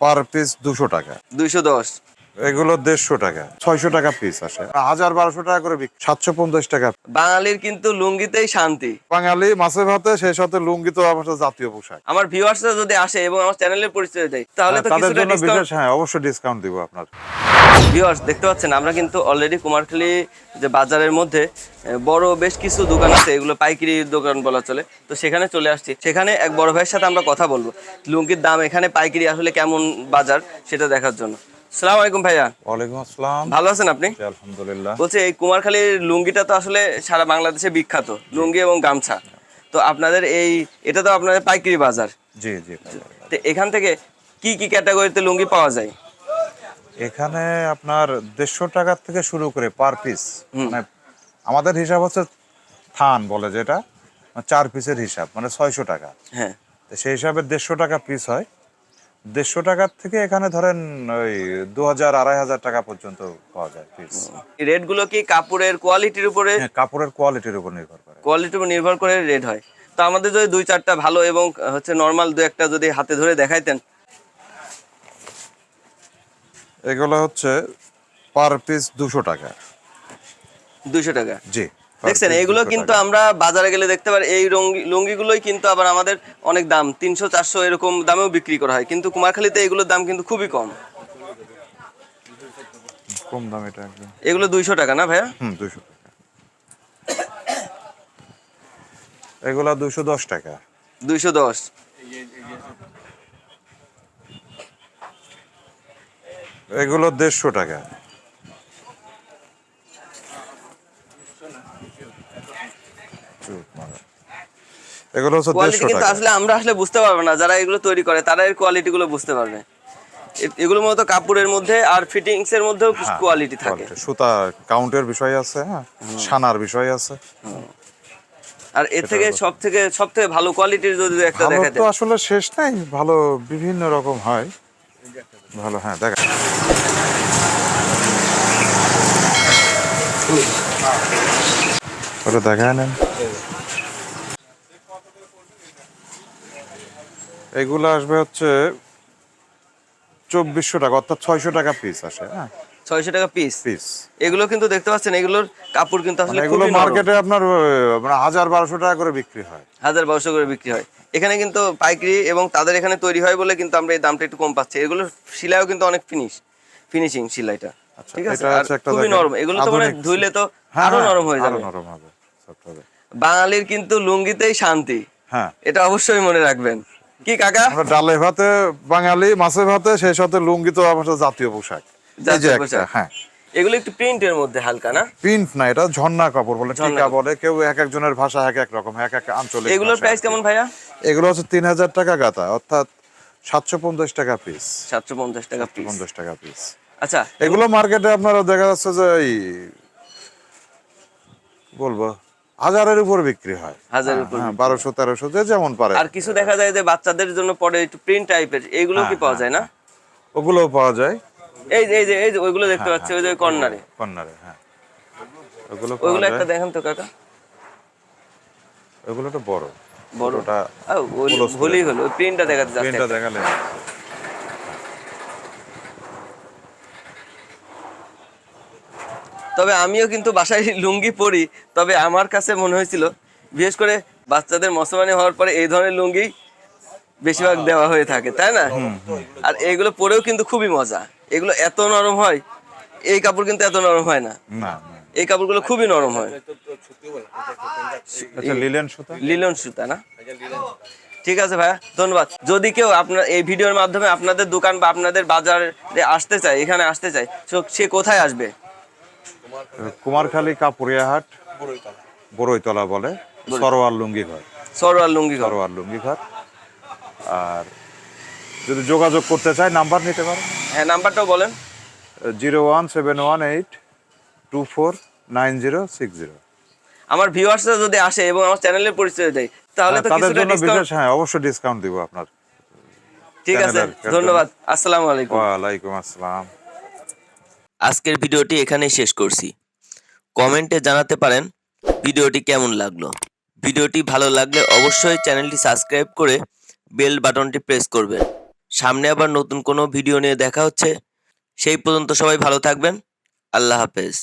Per piece দুশো টাকা। দুইশো দশ। এগুলো দেড়শো টাকা। ছয়শো টাকা পিস আসে। হাজার বারোশো টাকা করে বিক্রি। সাতশো পঞ্চাশ টাকা। বাঙালির কিন্তু লুঙ্গিতেই শান্তি। বাঙালি মাছে ভাতে সেই সাথে লুঙ্গি তো আমাদের জাতীয় পোশাক। আমার ভিউয়ার্সরা যদি আসে এবং আমার চ্যানেলের পরিচয় দেয় তাহলে তো তাদের জন্য বিশেষ হ্যাঁ অবশ্যই ডিসকাউন্ট দিব আপনার। ভিউয়ার্স দেখতে পাচ্ছেন আমরা কিন্তু অলরেডি কুমারখালী যে বাজারের মধ্যে বড় বেশ কিছু দোকান আছে এগুলো পাইকারি দোকান বলা চলে। তো সেখানে চলে আসছি। সেখানে এক বড় ভাইয়ের সাথে আমরা কথা বলব। লুঙ্গির দাম এখানে পাইকারি আসলে কেমন বাজার সেটা দেখার জন্য। সালাম আলাইকুম ভাইয়া। ওয়ালাইকুম আসসালাম। ভালো আছেন আপনি? আলহামদুলিল্লাহ। বলছে এই কুমারখালীর লুঙ্গিটা তো আসলে সারা বাংলাদেশে বিখ্যাত লুঙ্গি এবং গামছা। তো আপনাদের এই এটা তো আপনাদের পাইকারি বাজার। জি জি তো এখান থেকে কি কি ক্যাটাগরিতে লুঙ্গি পাওয়া যায়? এখানে আপনার দেড়শো টাকা থেকে শুরু করে পার পিস। মানে আমাদের হিসাব হচ্ছে থান বলে যেটা মানে চার পিসের হিসাব মানে ছয়শো টাকা। হ্যাঁ। তো সেই হিসাবে দেড়শো টাকা পিস হয়। দেড়শো টাকার থেকে এখানে ধরেন ওই দু হাজার আড়াই হাজার টাকা পর্যন্ত পাওয়া যায় পিস এই রেটগুলো কি কাপড়ের কোয়ালিটির উপরে? হ্যাঁ কাপড়ের কোয়ালিটির উপর নির্ভর করে। কোয়ালিটির উপর নির্ভর করে রেট হয়। তো আমাদের যদি দুই চারটা ভালো এবং হচ্ছে নর্মাল দু একটা যদি হাতে ধরে দেখাইতেন। এগুলো হচ্ছে পার পিস দুশো টাকা। দুশো টাকা? জি। দেখছেন এগুলো কিন্তু আমরা বাজারে গেলে দেখতে পারি এই রঙ্গি লুঙ্গিগুলোই কিন্তু আবার আমাদের অনেক দাম তিনশো চারশো এরকম দামেও বিক্রি করা হয়। কিন্তু কুমারখালীতে এগুলোর দাম কিন্তু খুবই কম। কম দাম এটা একদম। এগুলো দুইশো টাকা না ভাইয়া? হুম দুশো টাকা। এগুলা দুশো দশ টাকা। দুইশো দশ। এগুলো দেড়শো টাকা। এগুলো হচ্ছে কোয়ালিটি কিন্তু আসলে আমরা আসলে বুঝতে পারব না যারা এগুলো তৈরি করে তারা এর কোয়ালিটি গুলো বুঝতে পারবে। এগুলো মূলত কাপড়ের মধ্যে আর ফিটিংস এর মধ্যেও কিছু হ্যাঁ, কোয়ালিটি থাকে। সুতা কাউন্টের বিষয় আছে হ্যাঁ সানার বিষয় আছে। আর এর থেকে সব থেকে সব থেকে ভালো কোয়ালিটির যদি একটা দেখাতে তো আসলে শেষ নাই ভালো বিভিন্ন রকম হয়। ভালো হ্যাঁ দেখা। ওটা দেখায় নেন। এগুলো আসবে হচ্ছে চব্বিশশো টাকা অর্থাৎ ছয়শো টাকা পিস আসে হ্যাঁ? ছয়শো টাকা পিস পিস এগুলো কিন্তু দেখতে পাচ্ছেন এগুলোর কাপড় কিন্তু আসলে এগুলো মার্কেটে আপনার মানে হাজার বারোশো টাকা করে বিক্রি হয়। হাজার বারোশো করে বিক্রি হয়। এখানে কিন্তু পাইকারি এবং তাদের এখানে তৈরি হয় বলে কিন্তু আমরা এই দামটা একটু কম পাচ্ছি। এগুলো সিলাইও কিন্তু অনেক ফিনিশ ফিনিশিং সিলাইটা। আচ্ছা, ঠিক আছে? আর খুবই নরম। এগুলো তো মানে ধুইলে তো হ্যাঁ, আরও হ্যাঁ, নরম হয়ে যাবে। নরম হবে। বাঙালির কিন্তু লুঙ্গিতেই শান্তি। হ্যাঁ। এটা অবশ্যই মনে রাখবেন। কি কাকা? আমরা ডালে ভাতে বাঙালি মাছে ভাতে সেই সাথে লুঙ্গি তো আমাদের জাতীয় পোশাক। জাতীয় পোশাক। হ্যাঁ। এগুলো একটু প্রিন্টের মধ্যে হালকা না? প্রিন্ট না এটা ঝর্ণা কাপড় বলে টিকা বলে কেউ এক একজনের ভাষা এক এক রকম এক এক আঞ্চলিক এগুলোর প্রাইস কেমন ভাইয়া? এগুলো হচ্ছে তিন হাজার টাকা গাতা অর্থাৎ সাতশো পঞ্চাশ টাকা পিস সাতশো পঞ্চাশ টাকা পিস পঞ্চাশ টাকা পিস আচ্ছা এগুলো মার্কেটে আপনারা দেখা যাচ্ছে যে বলব হাজারের উপর বিক্রি হয়। হাজারের উপর হ্যাঁ বারোশো তেরোশো যে যেমন পারে। আর কিছু দেখা যায় যে বাচ্চাদের জন্য পরে একটু প্রিন্ট টাইপের এগুলো কি পাওয়া যায় না? ওগুলোও পাওয়া যায়। এই যে এই যে এই যে ওইগুলো দেখতে পাচ্ছি ওই যে কর্নারে। কর্নারে হ্যাঁ। ওগুলো একটা দেখেন তো কাকা। ওগুলো তো বড়। বড়। ওটা আও, ওই Close করে ভুলই হলো ওই প্রিন্টটা দেখাতে যাচ্ছে প্রিন্টটা দেখালে তবে আমিও কিন্তু বাসায় লুঙ্গি পরি তবে আমার কাছে মনে হয়েছিল বিশেষ করে বাচ্চাদের মুসলমানি হওয়ার পরে এই ধরনের লুঙ্গি বেশিরভাগ দেওয়া হয়ে থাকে তাই না? আর এগুলো পরেও কিন্তু খুবই মজা। এগুলো এত নরম হয় এই কাপড় কিন্তু এত নরম হয় না। এই কাপড়গুলো খুবই নরম হয়। আচ্ছা লিলেন সুতা? লিলন সুতা না? ঠিক আছে ভাইয়া ধন্যবাদ। যদি কেউ আপনার এই ভিডিওর মাধ্যমে আপনাদের দোকান বা আপনাদের বাজারে আসতে চায় এখানে আসতে চায় সে কোথায় আসবে? কুমারখালী কাপুরিয়াহাট বড়ইতলা। বলে সরোয়ার লুঙ্গি ঘর সরোয়ার লুঙ্গি সরোয়ার লুঙ্গি ঘর আর যদি যোগাযোগ করতে চায় নাম্বার নিতে পারেন? হ্যাঁ নাম্বারটাও বলেন। Zero one seven one eight two four nine zero six zero. আমার ভিউয়ার্সরা যদি আসে এবং আমার চ্যানেলের পরিচয় দেয় তাহলে তো হ্যাঁ, তাদের জন্য বিশেষ হ্যাঁ অবশ্যই ডিসকাউন্ট দিব আপনার ঠিক আছে ধন্যবাদ। আসসালামু আলাইকুম। ওয়ালাইকুম আসসালাম। আজকের ভিডিওটি এখানেই শেষ করছি। কমেন্টে জানাতে পারেন ভিডিওটি কেমন লাগল। ভিডিওটি ভালো লাগলে অবশ্যই চ্যানেলটি সাবস্ক্রাইব করে বেল বাটনটি প্রেস করবেন। সামনে আবার নতুন কোনো ভিডিও নিয়ে দেখা হচ্ছে। সেই পর্যন্ত সবাই ভালো থাকবেন। আল্লাহ হাফেজ।